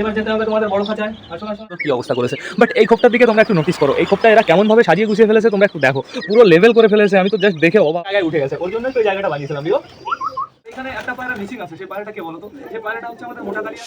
এবার যেতে হবে তোমাদের বড় খাঁচায়। আসো আসো। কি অবস্থা করেছে? বাট এই খোপটার দিকে তোমরা একটু নোটিস করো। এই খোপটা এরা কেমন ভাবে সাজিয়ে গুছিয়ে ফেলেছে তোমরা একটু দেখো। পুরো লেভেল করে ফেলেছে। আমি তো জাস্ট দেখে অবাক জায়গায় উঠে গেছে। ওর জন্য তো জায়গাটা বানিয়েছিলাম এখানে একটা পায়রা মিসিং আছে। সেই পায়রাটা কে বলো তো? সেই পায়রাটা হচ্ছে আমাদের মোটা কালিয়া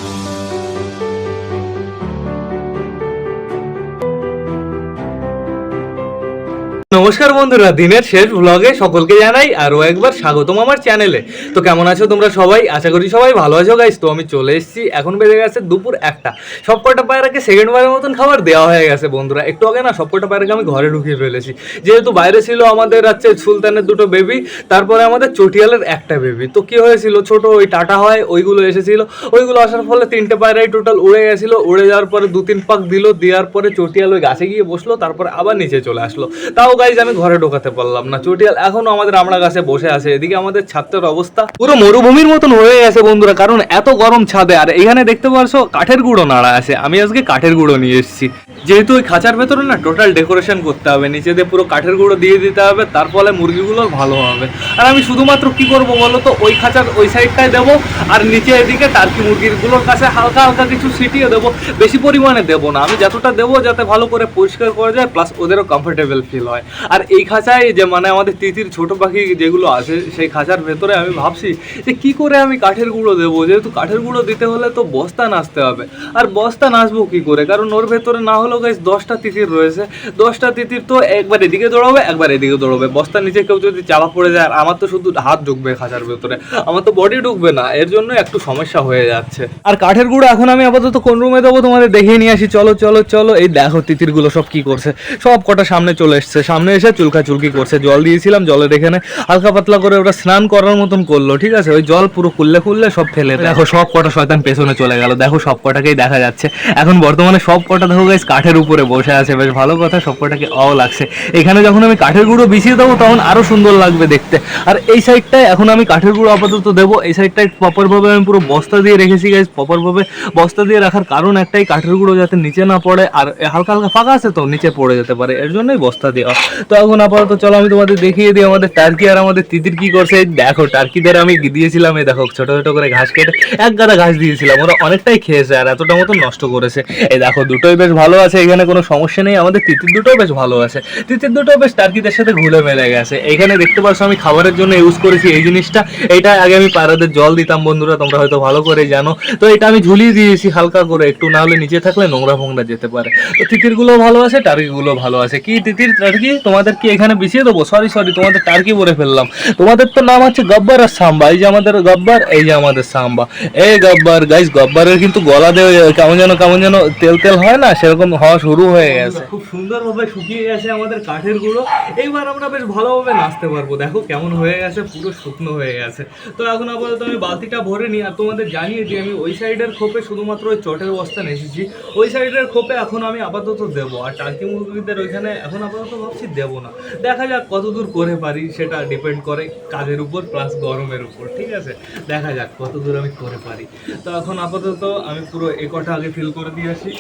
নমস্কার বন্ধুরা, দিনের শেষ ব্লগে সকলকে জানাই আরও একবার স্বাগতম আমার চ্যানেলে তো কেমন আছো তোমরা সবাই? আশা করি সবাই ভালো আছো গাইস তো আমি চলে এসেছি, এখন বেজে গেছে দুপুর একটা। সব কটা পায়রাকে সেকেন্ড বারের মতন খাবার দেওয়া হয়ে গেছে, বন্ধুরা। একটু আগে না সব কটা পায়রাকে আমি ঘরে ঢুকিয়ে ফেলেছি। যেহেতু বাইরে ছিল আমাদের হচ্ছে সুলতানের দুটো বেবি তারপরে আমাদের চটিয়ালের একটা বেবি তো কি হয়েছিল? ছোট ওই টাটা হয়, ওইগুলো এসেছিল। ওইগুলো আসার ফলে তিনটে পায়রাই টোটাল উড়ে গেছিল। উড়ে যাওয়ার পরে দু তিন পাক দিল, দেওয়ার পরে চটিয়াল ওই গাছে গিয়ে বসল, তারপরে আবার নিচে চলে আসলো। তাও গাইজ আমি ঘরে ঢোকাতে পারলাম না। চটিয়াল এখনও আমাদের আমড়া গাছে বসে আছে। এদিকে আমাদের ছাদের অবস্থা পুরো মরুভূমির মতন হয়ে গেছে বন্ধুরা, কারণ এত গরম ছাদে। আর এখানে দেখতে পারছ, কাঠের গুঁড়ো নাড়া আছে। আমি আজকে কাঠের গুঁড়ো নিয়ে এসেছি। যেহেতু ওই খাঁচার ভেতরে না টোটাল ডেকোরেশন করতে হবে, নিচে দিয়ে পুরো কাঠের গুঁড়ো দিয়ে দিতে হবে, তার ফলে মুরগিগুলো ভালো হবে। আর আমি শুধুমাত্র কি করব বলো তো, ওই খাঁচার ওই সাইডটায় দেবো, আর নিচে এদিকে টার্কি মুরগিগুলোর কাছে হালকা হালকা কিছু ছিটিয়ে দেবো। বেশি পরিমাণে দেবো না। আমি যতটা দেবো যাতে ভালো করে পরিষ্কার করা যায় প্লাস ওদেরও কমফোর্টেবল ফিল হয়। আর এই খাঁচায় যে মানে আমাদের তিতির ছোট পাখি যেগুলো আছে, সেই খাঁচার ভেতরে আমি ভাবছি যে কি করে আমি কাঠের গুঁড়ো দেবো? যেহেতু কাঠের গুঁড়ো দিতে হলে তো বস্তা নাচতে হবে। আর বস্তা নাচবো কি করে? কারণ ওর ভেতরে না হলেও গাইস দশটা তিতির রয়েছে। দশটা তিতির তো একবার এদিকে দৌড়াবে, একবার এদিকে দৌড়াবে। বস্তার নিচে কেউ যদি চাপা পড়ে যায়, আর আমার তো শুধু হাত ঢুকবে খাঁচার ভেতরে। আমার তো বডি ঢুকবে না। এর জন্য একটু সমস্যা হয়ে যাচ্ছে। আর কাঠের গুঁড়ো এখন আমি আপাতত কোন রুমে দেবো? তোমাদের দেখিয়ে নিয়ে আসি। চলো চলো চলো। এই দেখো তিতিরগুলো সব কি করছে। সব কটা সামনে চলে এসছে। সামনে এসে চুলকা চুলকি করছে। জল দিয়েছিলাম, জলের এখানে হালকা পাতলা করে ওরা স্নান করার মতন করল, ঠিক আছে? ওই জল পুরো খুললে খুললে সব ফেলে দেখো, সব কটা শয়তান পেছনে চলে গেল। দেখো, সব কটাকেই দেখা যাচ্ছে। এখন বর্তমানে সব কটা দেখো গাইস কাঠের উপরে বসে আছে। বেশ ভালো কথা, সব কটাকে অ লাগছে। এখানে যখন আমি কাঠের গুঁড়ো বিছিয়ে দেবো, তখন আরও সুন্দর লাগবে দেখতে। আর এই সাইডটায় এখন আমি কাঠের গুঁড়ো আপাতত দেবো। এই সাইডটায় প্রপার ভাবে আমি পুরো বস্তা দিয়ে রেখেছি গাইস প্রপার ভাবে বস্তা দিয়ে রাখার কারণ একটাই, কাঠের গুঁড়ো যাতে নিচে না পড়ে। আর হালকা হালকা ফাঁকা আছে তো, নিচে পড়ে যেতে পারে। এর জন্যই বস্তা দেওয়া। তো এখন আপাতত চলো, আমি তোমাদের দেখিয়ে দিই আমাদের টার্কি আর আমাদের তিতির কি করছে। দেখো টার্কিদের আমি দিয়েছিলাম, এই দেখো, ছোট ছোট করে ঘাস কেটে এক গাদা ঘাস দিয়েছিলাম। ওরা অনেকটাই খেয়েছে আর এতটা মতো নষ্ট করেছে। এই দেখো, দুটোই বেশ ভালো আছে, এখানে কোনো সমস্যা নেই। আমাদের তিতির দুটোও বেশ ভালো আছে। তিতির দুটোও বেশ টার্কিদের সাথে ঘুরে মেলে গেছে। এখানে দেখতে পাচ্ছ আমি খাবারের জন্য ইউজ করেছি এই জিনিসটা। এটা আগে আমি পাড়াদের জল দিতাম, বন্ধুরা, তোমরা হয়তো ভালো করে জানো। তো এটা আমি ঝুলিয়ে দিয়েছি হালকা করে, একটু না হলে নিচে থাকলে নোংরা ফোংরা যেতে পারে। তো তিতিরগুলো ভালো আছে টার্কিগুলো ভালো আছে। কি তিতির টার্কি তোমাদের কি এখানে বিছিয়ে দেবো। সরি সরি তোমাদের টার্কি বলে ফেললাম। তোমাদের তো নাম হচ্ছে গব্বার আর সাম্বা। এই যে আমাদের গব্বার এই যে আমাদের সাম্বা। এই গব্বার গাইস গব্বারের কিন্তু গলা দেওয়া কেমন যেন কেমন যেন তেল তেল হয় না সেরকম হওয়া শুরু হয়ে গেছে। খুব সুন্দরভাবে শুকিয়ে গেছে আমাদের কাঠের গুঁড়ো। এইবার আমরা বেশ ভালোভাবে নাচতে পারব। দেখো কেমন হয়ে গেছে পুরো শুকনো হয়ে গেছে। তো এখন আপাতত আমি বালতিটা ভরে নিই আর তোমাদের জানিয়ে দিই আমি ওই সাইডের খোপে শুধুমাত্র ওই চটের বস্তা এসেছি ওই সাইডের খোপে এখন আমি আপাতত দেবো। আর টার্কি মুরগিদের ওইখানে এখন আপাতত ভাবছি দেবো না। দেখা যাক কত দূর করে পারি, সেটা ডিপেন্ড করে কাজের উপর প্লাস গরমের উপর, ঠিক আছে? দেখা যাক কত দূর আমি করে পারি। তো এখন আপাতত আমি পুরো এ কটা আগে ফিল করে দিয়ে আসি।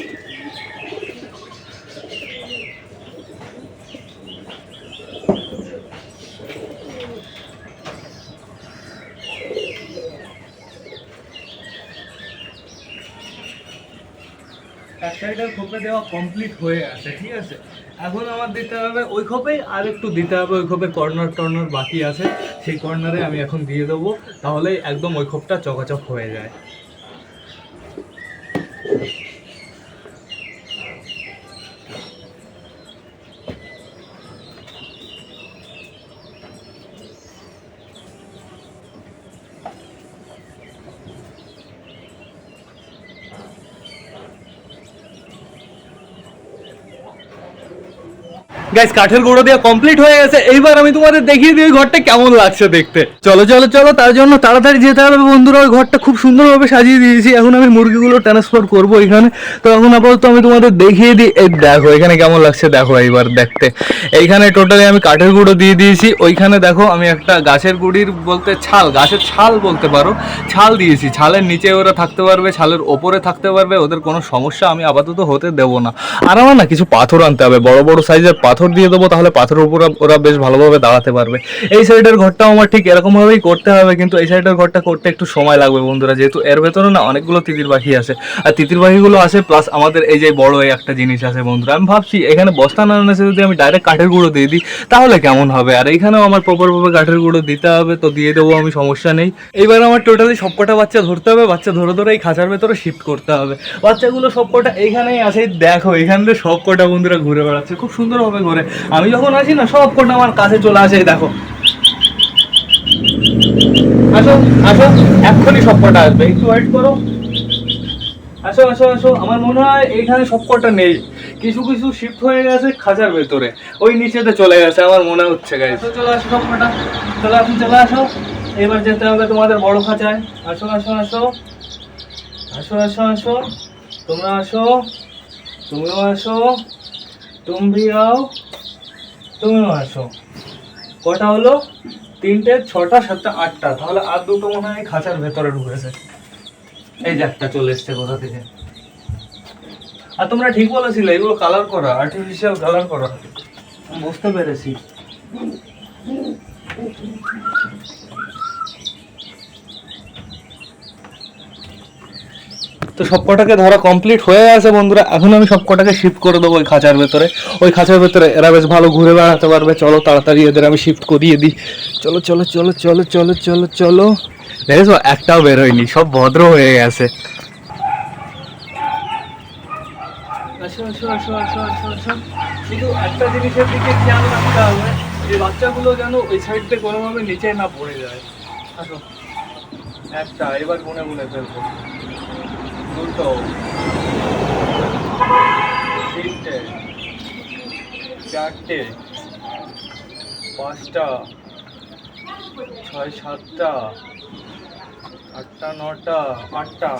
এক সাইডের খোপে দেওয়া কমপ্লিট হয়ে আছে, ঠিক আছে? এখন আমার দিতে হবে ওই খোপে, আর একটু দিতে হবে ওই খোপে কর্নার টর্নার বাকি আছে। সেই কর্নারে আমি এখন দিয়ে দেবো তাহলে একদম ওই খোপটা চকাচক হয়ে যায়। গাইস কাঠের গুঁড়ো দেওয়া কমপ্লিট হয়ে গেছে। এইবার আমি তোমাদের দেখিয়ে দিই ঘরটা কেমন লাগছে দেখতে। চলো চলো চলো, তার জন্য তাড়াতাড়ি যেতে হবে। বন্ধুরা, ওই ঘরটা খুব সুন্দরভাবে সাজিয়ে দিয়েছি। এখন আমি মুরগিগুলো ট্রান্সফার করব এখানে। তো এখন আপাতত আমি তোমাদের দেখিয়ে দিই। এই দেখো, এখানে কেমন লাগছে দেখো এইবার দেখতে। এইখানে টোটালি আমি কাঠের গুঁড়ো দিয়ে দিয়েছি। ওইখানে দেখো আমি একটা গাছের গুঁড়ির বলতে ছাল, গাছের ছাল বলতে পারো। ছাল দিয়েছি। ছালের নিচে ওরা থাকতে পারবে, ছালের ওপরে থাকতে পারবে। ওদের কোনো সমস্যা আমি আপাতত হতে দেবো না। আর আমার না কিছু পাথর আনতে হবে। বড় বড় সাইজের পাথর পাথর দিয়ে দেবো, তাহলে পাথরের উপর ওরা বেশ ভালোভাবে দাঁড়াতে পারবে। এই সাইডের ঘরটাও আমার ঠিক এরকম ভাবেই করতে হবে, কিন্তু এই সাইডের ঘরটা করতে একটু সময় লাগবে বন্ধুরা, যেহেতু এর ভেতরে না অনেকগুলো তিতির পাখি আছে। আর তিতির পাখিগুলো আছে প্লাস আমাদের এই যে বড় এই একটা জিনিস আছে বন্ধুরা, আমি ভাবছি এখানে বস্তা না এসে যদি আমি ডাইরেক্ট কাঠের গুঁড়ো দিয়ে দিই, তাহলে কেমন হবে? আর এইখানেও আমার প্রপার ভাবে কাঠের গুঁড়ো দিতে হবে, তো দিয়ে দেবো আমি, সমস্যা নেই। এইবার আমার টোটালি সবকটা বাচ্চা ধরতে হবে, বাচ্চা ধরে ধরে এই খাঁচার ভেতরে শিফট করতে হবে। বাচ্চাগুলো সবকটা এইখানেই আছে দেখো এখান সবকটা বন্ধুরা ঘুরে বেড়াচ্ছে, খুব সুন্দরভাবে ঘুরে করে। আমি যখন আসি না, সব কটা আমার কাছে চলে আসে দেখো। আসো আসো, এক্ষুনি সব কটা আসবে। একটু ওয়েট করো। আসো আসো আসো। আমার মনে হয় এইখানে সব কটা নেই। কিছু কিছু শিফট হয়ে গেছে খাঁচার ভেতরে। ওই নিচেতে চলে গেছে, আমার মনে হচ্ছে গাইজ চলে আসো সব কটা। চলে আসো চলে আসো। এবার যেতে হবে তোমাদের বড় খাঁচায়। আসো আসো আসো। আসো আসো আসো। তোমরা আসো। তুমিও আসো। তুমি আও তুমিও আসো। কটা হলো? তিনটে, ছটা, সাতটা, আটটা। তাহলে আর দুটো মনে হয় খাঁচার ভেতরে ঢুকেছে। এই যে একটা চলে এসছে কোথা থেকে? আর তোমরা ঠিক বলেছিলে, এগুলো কালার করা আর্টিফিশিয়াল কালার করা। বুঝতে পেরেছি। তো সবকটাকে ধরা কমপ্লিট হয়ে গেছে বন্ধুরা। এখন আমি সবকটাকে শিফট করে দেবো ওই খাঁচার ভেতরে। ওই খাঁচার ভেতরে এরা বেশ ভালো ঘুরে বেড়াতে পারবে। চলো তাড়াতাড়ি এদের আমি শিফট করিয়ে দিই। চলো চলো চলো চলো চলো চলো চলো। দেখেছ, একটাও বেরোয়নি সব ভদ্র হয়ে গেছে। একটা এবার গুনে গুনে ফেলব। দুটো। তিনটে। চারটে। পাঁচটা। ছয়, সাতটা। আটটা, নটা। আটটা।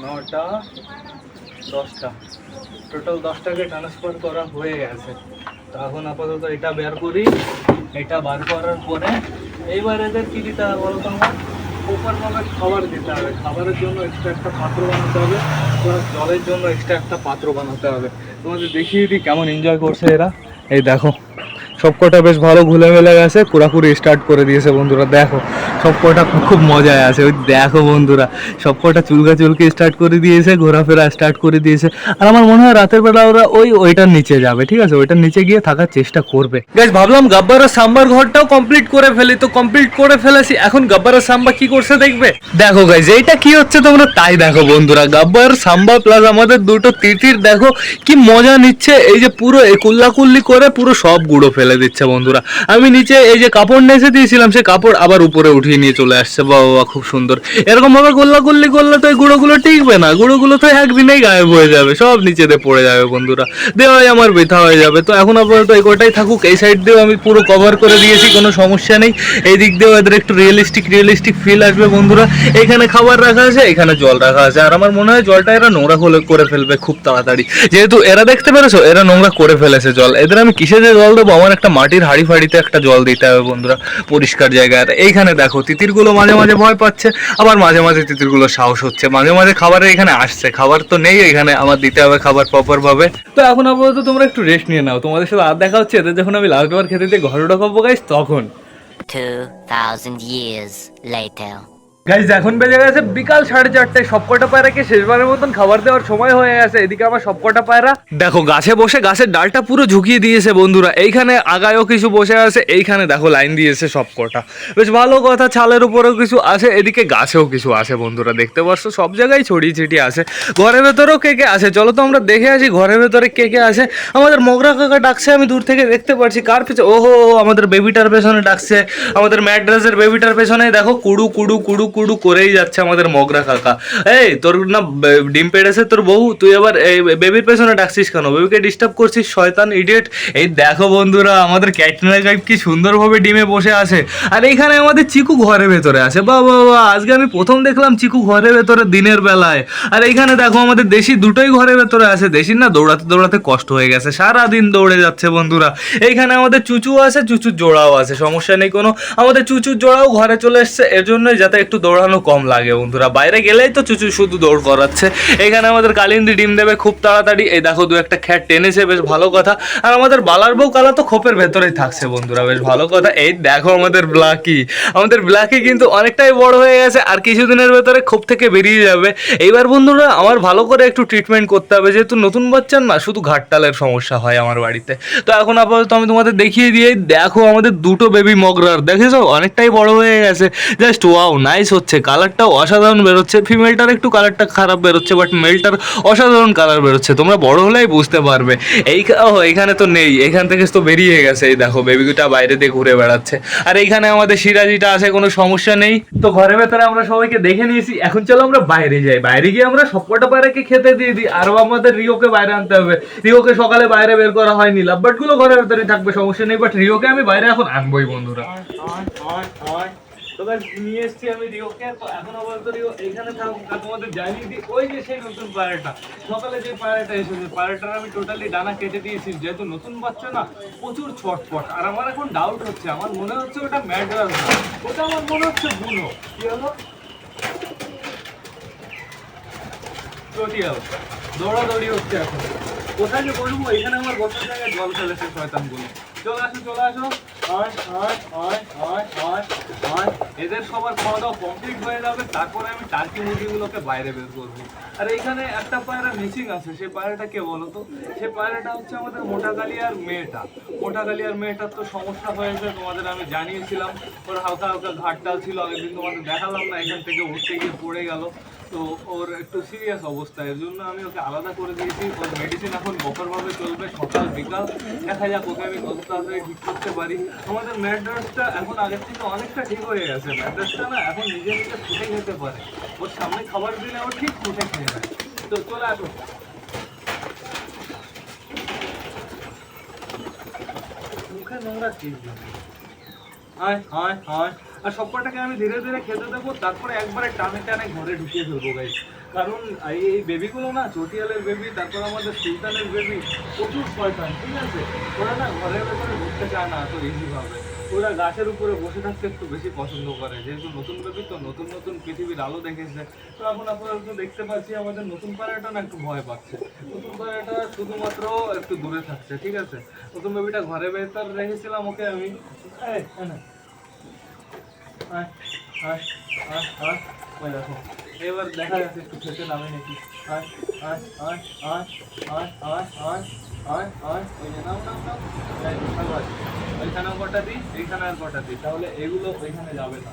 নটা, দশটা। টোটাল দশটাকে ট্রান্সফার করা হয়ে গেছে। তো এখন আপাতত এটা বের করি। এটা বার করার পরে এইবার এদের কি দিতে হবে বলো তো আমার প্রপারভাবে খাবার দিতে হবে। খাবারের জন্য এক্সট্রা একটা পাত্র বানাতে হবে প্লাস জলের জন্য এক্সট্রা একটা পাত্র বানাতে হবে। তোমাদের দেখিয়ে দিই কেমন এনজয় করছে এরা। এই দেখো। সবকটা বেশ ভালো ঘুলে মেলে গেছে, পুরাপুরি স্টার্ট করে দিয়েছে বন্ধুরা, দেখো, সবকটা খুব মজায় আছে, ওই দেখো বন্ধুরা, সবকটা চুলকা চুলকে স্টার্ট করে দিয়েছে, ঘোরাফেরা স্টার্ট করে দিয়েছে, আর আমার মনে হয় রাতের বেলা ওরা ওই ওইটার নিচে যাবে, ঠিক আছে, ওইটার নিচে গিয়ে থাকার চেষ্টা করবে। গাইজ ভাবলাম গাব্বারের সাম্বার ঘরটাও কমপ্লিট করে ফেলি, তো কমপ্লিট করে ফেলেছি, এখন গাব্বারের সাম্বা কি করছে দেখবে? দেখো গাইজ এইটা কি হচ্ছে তোমরা তাই দেখো বন্ধুরা, গাব্বার সাম্বা প্লাস আমাদের দুটো তিতির, দেখো, কি মজা নিচ্ছে, এই যে পুরো কুল্লাকুল্লি করে পুরো সব গুঁড়ো ফেলে দিচ্ছে বন্ধুরা। আমি নিচে এই যে কাপড় নেচে দিয়েছিলাম, সে কাপড় আবার উপরে উঠিয়ে নিয়ে চলে আসছে। বাবা বাবা খুব সুন্দর। এরকম ভাবে গোল্লাগুল্লি করলে তো এই গুঁড়োগুলো টিকবে না। গুঁড়োগুলো তো একদিনেই গায়েব হয়ে যাবে, সব নিচেতে পড়ে যাবে বন্ধুরা। দেওয়াই আমার বৃথা হয়ে যাবে। তো এখন আপাতত এই কটাই থাকুক, এই সাইড দিয়েও আমি পুরো কভার করে দিয়েছি, কোনো সমস্যা নেই। এই দিক দিয়েও এদের একটু রিয়েলিস্টিক রিয়েলিস্টিক ফিল আসবে বন্ধুরা। এখানে খাবার রাখা আছে, এখানে জল রাখা আছে। আর আমার মনে হয় জলটা এরা নোংরা হলে করে ফেলবে খুব তাড়াতাড়ি। যেহেতু এরা দেখতে পেরেছ, এরা নোংরা করে ফেলেছে জল। এদের আমি কিসে যে জল দেবো? আমার একটা মাটির হাড়ি ফাড়িতে একটা জল দিতে হবে বন্ধুরা পরিষ্কার জায়গায় এইখানে দেখো তিতিরগুলো মাঝে মাঝে ভয় পাচ্ছে আবার মাঝে মাঝে তিতিরগুলো সাহস হচ্ছে। মাঝে মাঝে খাবারের এখানে আসছে খাবার তো নেই এখানে আমার দিতে হবে খাবার প্রপার ভাবে তো এখন আপাতত তোমরা একটু রেস্ট নিয়ে নাও। তোমাদের সাথে আর দেখা হচ্ছে এদের যখন আমি লাস্ট বার খেতে দিয়ে ঘরে ঢোকাবো গাইস তখন। 2,000 years later. গাইজ এখন বেজে গেছে বিকাল সাড়ে চারটায়। সবকটা পায়রাকে শেষবারের মতন খাবার দেওয়ার সময় হয়ে গেছে। এদিকে আমার সবকটা পায়রা। দেখো, গাছে বসে গাছের ডালটা পুরো ঝুঁকিয়ে দিয়েছে বন্ধুরা। এইখানে আগায়ও কিছু বসে আছে, এইখানে দেখো লাইন দিয়েছে সবকটা। বেশ ভালো কথা, ছালের উপরেও কিছু আছে, এদিকে গাছেও কিছু আছে বন্ধুরা। দেখতে পাচ্ছ, সব জায়গায় ছড়িয়ে ছিটিয়ে আছে। ঘরের ভেতরেও কে কে আছে? চলো তো আমরা দেখে আসি ঘরের ভেতরে কে কে আছে। আমাদের মগরা কাকা ডাকছে, আমি দূর থেকে দেখতে পাচ্ছি কার পিছনে ওহো, আমাদের বেবিটার পেছনে ডাকছে। আমাদের ম্যাড্রাসের বেবিটার পেছনে দেখো, কুড়ু কুড়ু কুড়ু কুড়ু করেই যাচ্ছে আমাদের মগরা কাকা। এই, তোর না, বে- ডিম পেড়েছে তোর বউ, তুই আবার বেবির পেছনে ডাকছিস কেন? বেবিকে ডিস্টার্ব করছিস, শয়তান ইডিয়েট এই দেখো বন্ধুরা, আমাদের ক্যাটরিনা গাইব কি সুন্দরভাবে ডিমে বসে আছে। আর এইখানে আমাদের চিকু ঘরের ভেতরে আছে। বাহ বাহ আজকে আমি প্রথম দেখলাম চিকু ঘরের ভেতরে দিনের বেলায়। আর এইখানে দেখো আমাদের দেশি দুটোই ঘরের ভেতরে আছে। দেশির না দৌড়াতে দৌড়াতে কষ্ট হয়ে গেছে। সারা দিন দৌড়ে যাচ্ছে বন্ধুরা। এইখানে আমাদের চুচু আছে, চুচুর জোড়াও আছে, সমস্যা নেই কোনো। আমাদের চুচুর জোড়াও ঘরে চলে এসছে। এর জন্যই যাতে একটু দৌড়ানো কম লাগে, বন্ধুরা। বাইরে গেলেই তো চুচু শুধু দৌড় করাচ্ছে। এখানে আমাদের কালিন্দি ডিম দেবে খুব তাড়াতাড়ি। এই দেখো, দু একটা খ্যাট টেনেছে, বেশ ভালো কথা। আর আমাদের বালার বউ কালা তো খোপের ভেতরেই থাকছে, বন্ধুরা, বেশ ভালো কথা। এই দেখো আমাদের ব্লাকি আমাদের ব্লাকি কিন্তু অনেকটাই বড় হয়ে গেছে, আর কিছুদিনের ভেতরে খোপ থেকে বেরিয়ে যাবে। এইবার, বন্ধুরা, আমার ভালো করে একটু ট্রিটমেন্ট করতে হবে। যেহেতু নতুন বাচ্চার না, শুধু ঘাটটালের সমস্যা হয় আমার বাড়িতে। তো এখন আপাতত আমি তোমাদের দেখিয়ে দিয়ে দেখো আমাদের দুটো বেবি মগরার। দেখেছ? অনেকটাই বড় হয়ে গেছে। জাস্ট ওয়াও নাইস হচ্ছে কালারটাও অসাধারণ বেরোচ্ছে ফিমেলটার একটু কালারটা খারাপ বেরোচ্ছে বাট মেলটার অসাধারণ কালার বেরোচ্ছে, তোমরা বড় হলেই বুঝতে পারবে। এই এখানে তো নেই, এখান থেকে তো বেরিয়ে গেছে, এই দেখো বেবিটা বাইরে দিয়ে ঘুরে বেড়াচ্ছে। আর এইখানে আমাদের সিরাজিটা আছে, কোনো সমস্যা নেই। তো ঘরের ভেতরে আমরা সবাইকে দেখে নিয়েছি, এখন চলো আমরা বাইরে যাই। বাইরে গিয়ে আমরা সবকটা বাইরেকে খেতে দিয়ে দিই, আরও আমাদের রিওকে বাইরে আনতে হবে। রিওকে সকালে বাইরে বের করা হয়নি লাভবাটগুলো ঘরের ভেতরেই থাকবে, সমস্যা নেই বাট রিওকে আমি বাইরে এখন আনবোই, বন্ধুরা। নিয়ে আমি তো এখন রিও আর তোমাদের ওই নতুন পায়রাটা, সকালে যে পায়রাটা এসেছে আমি টোটালি কেটে দিয়েছি, যেহেতু নতুন না, প্রচুর ছটফট আর আমার এখন ডাউট হচ্ছে, আমার মনে হচ্ছে ওটা ওটা আমার মনে হচ্ছে দৌড়াদৌড়ি হচ্ছে এখন, কোথায় যে বলব এখানে আমার বসার জায়গায় জল ফেলেছে শয়তানগুলো এদের সবার খাওয়া দাওয়া কমপ্লিট হয়ে যাবে, তারপরে আমি টার্কি মুরগিগুলোকে বাইরে বের করব। আর এইখানে একটা পায়রা মিসিং আছে সেই পায়রাটা কে বলো তো? সেই পায়রাটা হচ্ছে আমাদের মোটা কালিয়ার মেয়েটা। মোটা কালিয়ার মেয়েটার তো সমস্যা হয়েছে, তোমাদের আমি জানিয়েছিলাম। ওর হালকা হালকা ঘাটটাল ছিল, আগের দিন তোমাদের দেখালাম না, এখান থেকে উঠতে গিয়ে পড়ে গেল। তো ওর একটু সিরিয়াস অবস্থা, এর জন্য আমি ওকে আলাদা করে দিয়েছি। ওর মেডিসিন এখন বকরভাবে চলবে সকাল, বিকাল। দেখা যাক ওকে আমি কত তাড়াতাড়ি ঠিক করতে পারি। আমাদের ম্যাড্রাসটা এখন আগের থেকে অনেকটা ঠিক হয়ে গেছে। ম্যাড্রাসটা না এখন নিজে নিজে ফুটে খেতে পারে। ওর সামনে খাবার দিলে ও ঠিক ফুটে খেয়ে নেয়। তো চলে আসো। মুখে নোংরা চিজ আয় আয় আয় আর সবকটাকে আমি ধীরে ধীরে খেতে দেবো, তারপরে একবারে টানে টানে ঘরে ঢুকিয়ে ফেলব গাইস কারণ এই বেবিগুলো না, চটিয়ালের বেবি তারপর আমাদের সুলতানের বেবি প্রচুর শয়তান, ঠিক আছে? ওরা না ঘরের ভেতরে ঢুকতে চায় না এত ইজি ভাবে। ওরা গাছের উপরে বসে থাকতে একটু বেশি পছন্দ করে। যেহেতু নতুন বেবি তো নতুন নতুন পৃথিবীর আলো দেখেছে, তো এখন আপাতত দেখতে পাচ্ছি আমাদের নতুন পাড়াটা না একটু ভয় পাচ্ছে। নতুন পাড়াটা শুধুমাত্র একটু দূরে থাকছে, ঠিক আছে? নতুন বেবিটা ঘরে ভেতর রেখেছিলাম ওকে আমি। এনে। আয়, আয়, আয়, আয়, ওই দেখো। এবার দেখা যাচ্ছে একটু খেতে নামে নাকি আয় আয় আয় আয় আয় আয় আয় আয় আয় ওই যে নাও নাও নাও ওইখানেও কটা দিই এইখানে আর কটা দিই তাহলে এগুলো ওইখানে যাবে না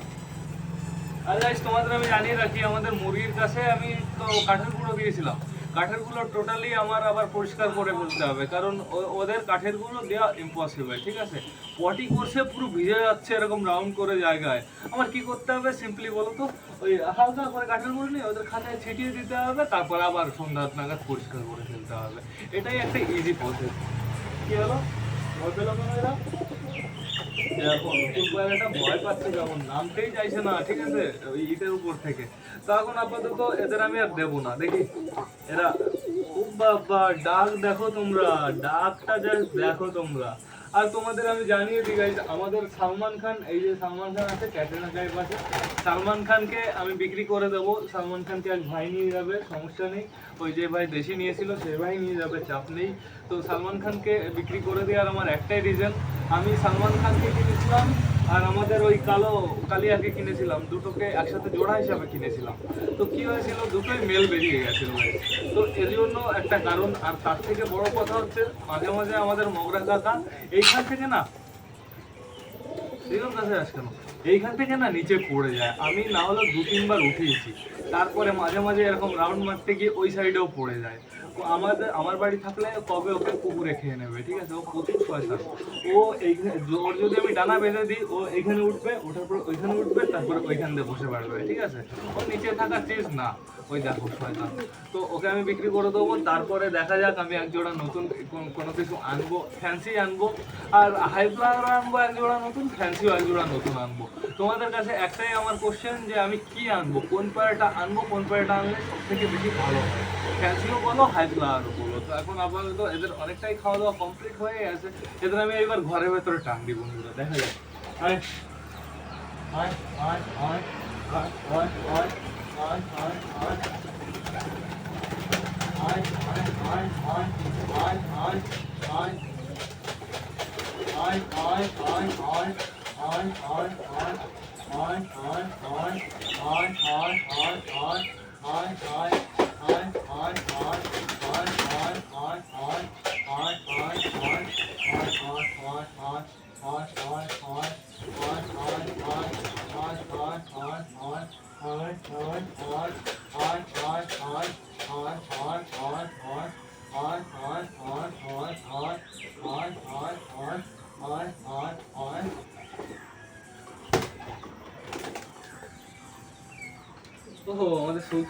আর গাইস তোমাদের আমি জানিয়ে রাখি আমাদের মুরগির কাছে আমি তো কাঠের গুঁড়ো দিয়েছিলাম কাঠের টোটালি আমার আবার পরিষ্কার করে ফেলতে হবে কারণ ওদের কাঠের গুঁড়ো দেওয়া ইম্পসিবল ঠিক আছে পটি করছে পুরো ভিজে যাচ্ছে এরকম রাউন্ড করে জায়গায়। আমার কি করতে হবে সিম্পলি বলো তো? ওই হালকা করে কাঠের গুঁড়ো নিয়ে ওদের খাতায় ছিটিয়ে দিতে হবে, তারপর আবার সন্ধ্যা নাগাদ পরিষ্কার করে ফেলতে হবে। এটাই একটা ইজি প্রসেস কি হলো? ডাক দেখো তোমরা, ডাকটা জাস্ট দেখো তোমরা। আর তোমাদের আমি জানিয়ে দিই গাইজ আমাদের সালমান খান, এই যে সালমান খান আছে ক্যাটরিনা কাইফ আছে সালমান খানকে আমি বিক্রি করে দেবো। সালমান খানকে এক ভাই নিয়ে যাবে, সমস্যা নেই। ওই যে ভাই দেশি নিয়েছিল, সে ভাই নিয়ে যাবে, চাপ নেই। তো সালমান খানকে বিক্রি করে দেওয়ার আমার একটাই রিজন আমি সালমান খানকে কিনেছিলাম আর আমাদের ওই কালো কালিয়াকে কিনেছিলাম, দুটোকে একসাথে জোড়া হিসাবে কিনেছিলাম। তো কি হয়েছিল, দুটোই মেল বেরিয়ে গেছিল। তো এর জন্য একটা কারণ, আর তার থেকে বড় কথা হচ্ছে, মাঝে মাঝে আমাদের মগরা কাকা এইখান থেকে না এরকম কাছে আস কেন? এইখান থেকে না নিচে পড়ে যায়। আমি না হলে দু তিনবার উঠিয়েছি। তারপরে মাঝে মাঝে এরকম রাউন্ড মারতে গিয়ে ওই সাইডেও পড়ে যায়। আমাদের আমার বাড়ি থাকলে কবে ওকে কুকুরে খেয়ে নেবে, ঠিক আছে? ও প্রচুর শয়তান ও ওর যদি আমি ডানা বেঁধে দিই, ও এইখানে উঠবে, ওঠার পর ওইখানে উঠবে, তারপরে ওইখান দিয়ে বসে পারবে ঠিক আছে? ও নিচে থাকা চিজ না। ওই দেখো, শয়তান। তো ওকে আমি বিক্রি করে দেবো, তারপরে দেখা যাক আমি এক জোড়া নতুন কোন- কোনো কিছু আনব ফ্যান্সি আনব। আর হাই ফ্লাওয়ার আনব, এক জোড়া নতুন ফ্যান্সিও এক জোড়া নতুন আনব। তোমাদের কাছে একটাই আমার কোশ্চেন যে আমি কি আনব? কোন পায়রাটা আনব, কোন পায়রাটা আনলে সব থেকে বেশি ভালো হয়? ফ্যান্সিও বলো হাই ফ্লাওয়ারও বলো তো এখন আপাতত এদের অনেকটাই খাওয়া দাওয়া কমপ্লিট হয়ে গেছে এদের আমি এবার ঘরের ভেতরে টান দিব বন্ধুরা দেখা যাক আয় আয় আয় আয় ওহো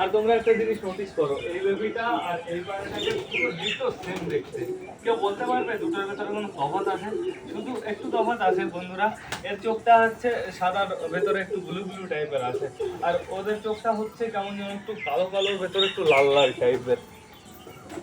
আর তোমরা একটা জিনিস নোটিস করো, এই বেবিটা আর এই বাইরেটাকে পুরো দুটো সেম দেখতে। কেউ বলতে পারবে দুটোর ভেতরে কোনো তফাৎ আছে? শুধু একটু তফাৎ আছে বন্ধুরা। এর চোখটা হচ্ছে সাদার ভেতরে একটু ব্লু ব্লু টাইপের আছে। আর ওদের চোখটা হচ্ছে কেমন যেন একটু কালো কালোর ভেতরে একটু লাল লাল টাইপের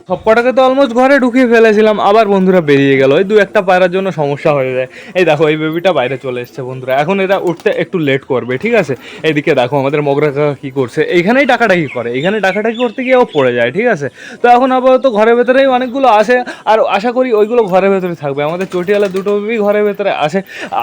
সবকটাকে তো অলমোস্ট ঘরে ঢুকিয়ে ফেলেছিলাম, আবার বন্ধুরা বেরিয়ে গেল। ওই দু একটা পায়রার জন্য সমস্যা হয়ে যায়। এই দেখো, এই বেবিটা বাইরে চলে এসছে বন্ধুরা। এখন এরা উঠতে একটু লেট করবে, ঠিক আছে? এইদিকে দেখো, আমাদের মগরা কাকা কী করছে। এইখানেই টাকাটাকি করে। এখানে টাকাটাকি করতে গিয়ে ও পড়ে যায়, ঠিক আছে? তো এখন আপাতত ঘরের ভেতরেই অনেকগুলো আসে, আর আশা করি ওইগুলো ঘরের ভেতরে থাকবে। আমাদের চটিয়ালা দুটো বেবি ঘরের ভেতরে আসে।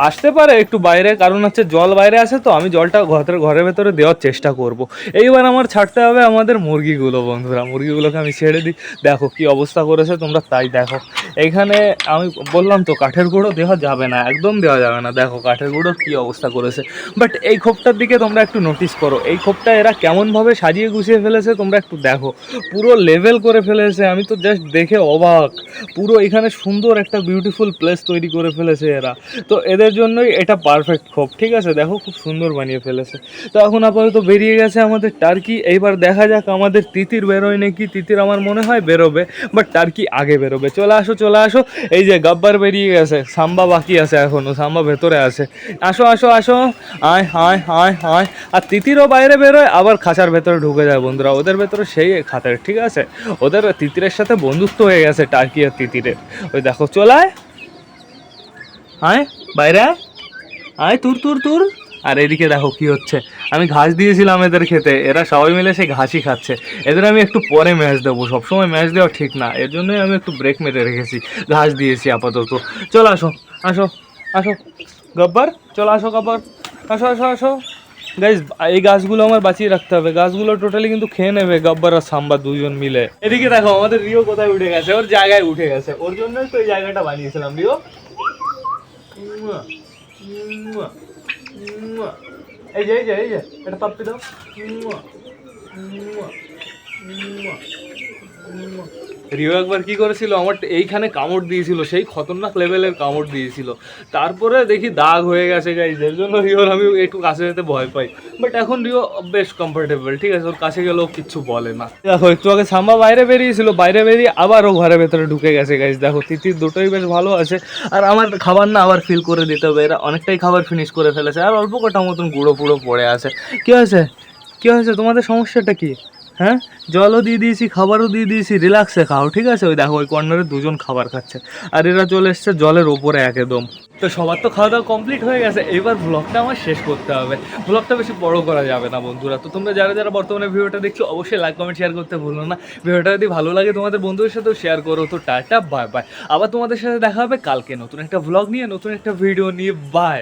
আসতে পারে একটু বাইরে, কারণ হচ্ছে জল বাইরে আসে, তো আমি জলটা ঘরের ঘরের ভেতরে দেওয়ার চেষ্টা করব। এইবার আমার ছাড়তে হবে আমাদের মুরগিগুলো, বন্ধুরা। মুরগিগুলোকে আমি ছেড়ে দিই। দেখো কি অবস্থা করেছে তোমরা তাই দেখো। এখানে আমি বললাম তো, কাঠের গুঁড়ো দেওয়া যাবে না, একদম দেওয়া যাবে না। দেখো কাঠের গুঁড়ো কি অবস্থা করেছে। বাট এই খোপটার দিকে তোমরা একটু নোটিস করো। এই খোপটা এরা কেমনভাবে সাজিয়ে গুছিয়ে ফেলেছে তোমরা একটু দেখো। পুরো লেভেল করে ফেলেছে, আমি তো জাস্ট দেখে অবাক। পুরো এখানে সুন্দর একটা বিউটিফুল প্লেস তৈরি করে ফেলেছে এরা। তো এদের জন্যই এটা পারফেক্ট খোপ, ঠিক আছে? দেখো খুব সুন্দর বানিয়ে ফেলেছে। তো এখন আপাতত বেরিয়ে গেছে আমাদের টার্কি এইবার দেখা যাক আমাদের তিতির বেরোয় নাকি। তিতির আমার মনে হয় বেরোবে? বাট টার্কি আগে বেরোবে। চলে আসো চলে আসো। এই যে গাব্বার বেরিয়ে গেছে। সাম্বা বাকি আছে এখনও। সাম্বা ভেতরে আছে। আসো আসো আসো। আয় হায় হায় হায় আর তিতিরও বাইরে বেরোয়, আবার খাঁচার ভেতরে ঢুকে যায় বন্ধুরা। ওদের ভেতরে সেই খাতের ঠিক আছে? ওদের তিতিরের সাথে বন্ধুত্ব হয়ে গেছে টার্কি আর তিতিরের। ওই দেখো চলায় আয়। বাইরে আয়, তুর তুর তুর। আর এদিকে দেখো কি হচ্ছে। আমি ঘাস দিয়েছিলাম এদের খেতে, এরা সবাই মিলে সেই ঘাসই খাচ্ছে। এদের আমি একটু পরে ম্যাচ দেবো, সবসময় ম্যাচ দেওয়া ঠিক না, এর জন্যই আমি একটু ব্রেক মেরে রেখেছি, ঘাস দিয়েছি আপাতত। চলো আসো আসো আসো। গব্বর, চলো আসো গব্বর। আসো আসো আসো। গাইজ এই গাছগুলো আমার বাঁচিয়ে রাখতে হবে। গাছগুলো টোটালি কিন্তু খেয়ে নেবে গব্বর আর সাম্বা দুজন মিলে। এদিকে দেখো, আমাদের রিও কোথায় উঠে গেছে? ওর জায়গায় উঠে গেছে। ওর জন্যই তো এই জায়গাটা বানিয়েছিলাম, রিও। এই যে এই যে এই যে এটা পাপ্পি দাও। রিও একবার কি করেছিল? আমার এইখানে কামড় দিয়েছিল, সেই খতরনাক লেভেলের কামড় দিয়েছিল। তারপরে দেখি দাগ হয়ে গেছে গাইজ এর জন্য রিওর আমি একটু কাছে যেতে ভয় পাই। বাট এখন রিও বেশ কমফোর্টেবল ঠিক আছে? ওর কাছে গেলেও কিচ্ছু বলে না। দেখো, একটু আগে সাম্বা বাইরে বেরিয়েছিল, বাইরে বেরিয়ে আবার ও ঘরের ভেতরে ঢুকে গেছে গাইজ দেখো তিতির দুটোই বেশ ভালো আছে। আর আমার খাবার না আবার ফিল করে দিতে হবে, এরা অনেকটাই খাবার ফিনিশ করে ফেলেছে। আর অল্প কটা মতন গুঁড়ো পুড়ো পড়ে আছে। কী হয়েছে? কী হয়েছে? তোমাদের সমস্যাটা কি? হ্যাঁ? জলও দিয়ে দিয়েছি, খাবারও দিয়ে দিয়েছি রিল্যাক্সে খাও, ঠিক আছে? ওই দেখো, ওই কর্নারে দুজন খাবার খাচ্ছে। আর এরা চলে এসছে জলের ওপরে একদম। তো সবার তো খাওয়া দাওয়া কমপ্লিট হয়ে গেছে। এবার ব্লগটা আমার শেষ করতে হবে। ব্লগটা বেশি বড় করা যাবে না, বন্ধুরা। তো তোমরা যারা যারা বর্তমানে ভিডিওটা দেখছ, অবশ্যই লাইক কমেন্ট শেয়ার করতে ভুলো না। ভিডিওটা যদি ভালো লাগে তোমাদের বন্ধুদের সাথেও শেয়ার করো। তো টাটা বাই বাই আবার তোমাদের সাথে দেখা হবে কালকে নতুন একটা ব্লগ নিয়ে, নতুন একটা ভিডিও নিয়ে। বাই